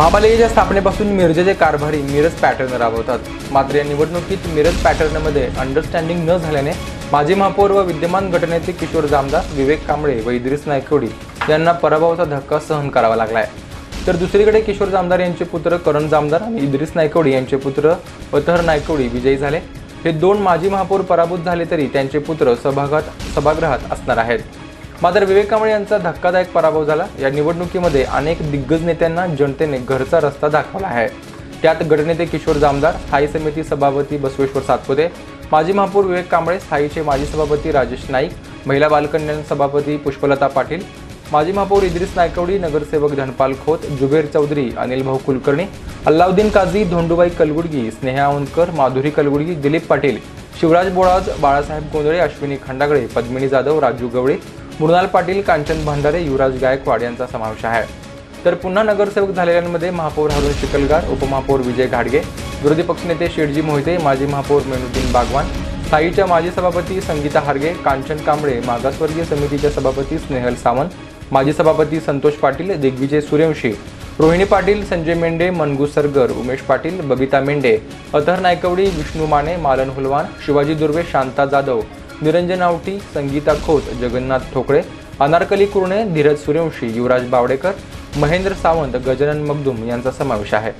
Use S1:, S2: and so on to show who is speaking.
S1: महापालिकेच्या स्थापनेपासून मिरजेचे कारभारी मिरज पॅटर्न राबवतात. मात्र या निवडणुकीत मिरज पॅटर्नमध्ये अंडरस्टँडिंग न झाल्याने माजी महापौर व विद्यमान गटनेते किशोर जामदार विवेक कांबळे व इद्रिस नायकोडी यांना पराभवाचा धक्का सहन करावा लागलाय. तर दुसरीकडे किशोर जामदार यांचे पुत्र करण जामदार आणि इद्रिस नायकोडी यांचे पुत्र अतहर नायकोडी विजयी झाले. हे दोन माजी महापौर पराभूत झाले तरी त्यांचे पुत्र सभागात सभागृहात असणार आहेत. मात्र विवेक कांबळे यांचा धक्कादायक पराभव झाला. या निवडणुकीमध्ये अनेक दिग्गज नेत्यांना जनतेने घरचा रस्ता दाखवला आहे. त्यात गटनेते किशोर जामदार स्थायी समिती सभापती बसवेश्वर सातपुते माजी महापौर विवेक कांबळे स्थायीचे माजी सभापती राजेश नाईक महिला बालकल्याण सभापती पुष्पलता पाटील माजी महापौर इद्रिस नायकवडी नगरसेवक धनपाल खोत जुबेर चौधरी अनिल भाऊ कुलकर्णी अल्लाउद्दीन काझी धोंडूबाई कलगुडगी स्नेहा उनकर माधुरी कलगुडगी दिलीप पाटील शिवराज बोळाज बाळासाहेब गोंधळे अश्विनी खंडागळे पद्मिनी जाधव राजू गवळे मृणाल पाटील कांचन भांडारे युवराज गायकवाड यांचा समावेश आहे. तर पुन्हा नगरसेवक झालेल्यांमध्ये महापौर हरुण शिकलगार उपमहापौर विजय घाडगे विरोधी पक्षनेते शेटजी मोहिते माजी महापौर मेनुद्दीन बागवान स्थायीच्या माजी सभापती संगीता हार्गे कांचन कांबळे मागासवर्गीय समितीच्या सभापती स्नेहल सावंत माजी सभापती संतोष पाटील दिग्विजय सूर्यवंशी रोहिणी पाटील संजय मेंढे मनगू सरगर उमेश पाटील बबिता मेंढे अथर नायकवडी विष्णू माने मालन हुलवान शिवाजी दुर्वे शांता जाधव निरंजन आवटी संगीता खोत जगन्नाथ ठोकळे अनारकली कुर्णे धीरज सूर्यवंशी युवराज बावडेकर महेंद्र सावंत गजानन मगदुम यांचा समावेश आहे.